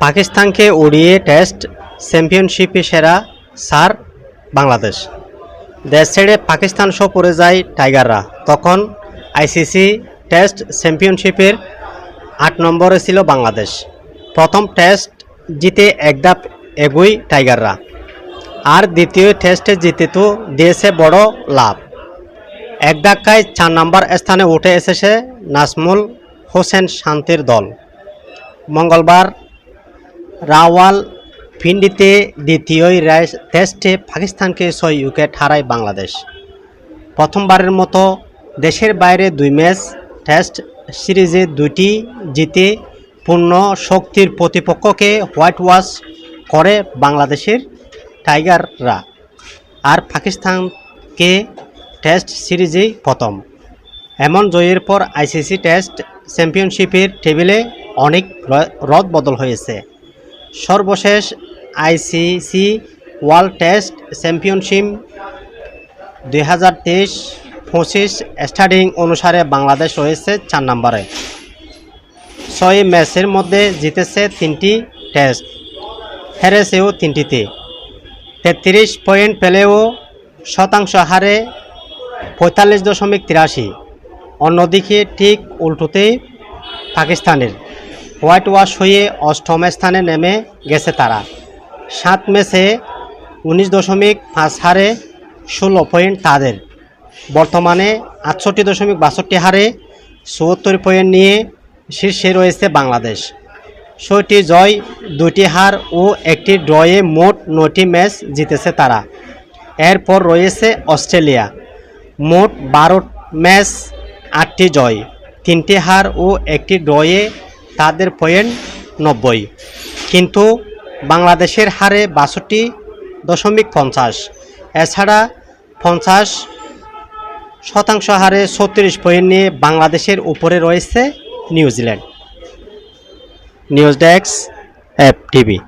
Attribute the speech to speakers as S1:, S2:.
S1: পাকিস্তানকে উড়িয়ে টেস্ট চ্যাম্পিয়নশিপে সেরা সার বাংলাদেশ। দেশ ছেড়ে পাকিস্তান শো পড়ে যায় টাইগাররা। তখন আইসিসি টেস্ট চ্যাম্পিয়নশিপের আট নম্বরে ছিল বাংলাদেশ। প্রথম টেস্ট জিতে এক ধাপ এগোই টাইগাররা। আর দ্বিতীয় টেস্টে জিতে তো দিয়েছে বড় লাভ। এক ধাক্কায় চার নম্বর স্থানে উঠে এসেছে নাজমুল হোসেন শান্তির দল। মঙ্গলবার রাওয়াল ফিন্ডিতে দ্বিতীয় টেস্টে পাকিস্তানকে ছয় উইকেট হারায় বাংলাদেশ। প্রথমবারের মতো দেশের বাইরে দুই ম্যাচ, টেস্ট সিরিজে দুটি জিতে পূর্ণ শক্তির প্রতিপক্ষকে হোয়াইট ওয়াশ করে বাংলাদেশের টাইগাররা। আর পাকিস্তানকে টেস্ট সিরিজেই প্রথম। এমন জয়ের পর আইসিসি টেস্ট চ্যাম্পিয়নশিপের টেবিলে অনেক রদ বদল হয়েছে। সর্বশেষ আইসিসি ওয়ার্ল্ড টেস্ট চ্যাম্পিয়নশিপ দুই হাজার তেইশ পঁচিশ স্টাডিং অনুসারে বাংলাদেশ রয়েছে চার নম্বরে। ছয় ম্যাচের মধ্যে জিতেছে তিনটি টেস্ট, হেরেছেও তিনটিতে। তেত্রিশ পয়েন্ট পেলেও শতাংশ হারে পঁয়তাল্লিশ দশমিক তিরাশি। অন্যদিকে ঠিক উল্টোতে পাকিস্তানের। হোয়াইট ওয়াশ হয়ে অষ্টম স্থানে নেমে গেছে তারা। সাত ম্যাচে উনিশ দশমিক পাঁচ হারে ষোলো পয়েন্ট তাদের। বর্তমানে আটষট্টি দশমিক বাষট্টি হারে চুয়াত্তর পয়েন্ট নিয়ে শীর্ষে রয়েছে বাংলাদেশ। ছয়টি জয় দুটি হার ও একটি ড্রয়ে মোট নটি ম্যাচ জিতেছে তারা। এরপর রয়েছে অস্ট্রেলিয়া। মোট বারো ম্যাচ, আটটি জয়, তিনটি হার ও একটি ড্রয়ে তাদের পয়েন্ট নব্বই। কিন্তু বাংলাদেশের হারে বাষট্টি দশমিক পঞ্চাশ। এছাড়া পঞ্চাশ শতাংশ হারে ছত্রিশ পয়েন্ট নিয়ে বাংলাদেশের উপরে রয়েছে New Zealand. News desk app TV.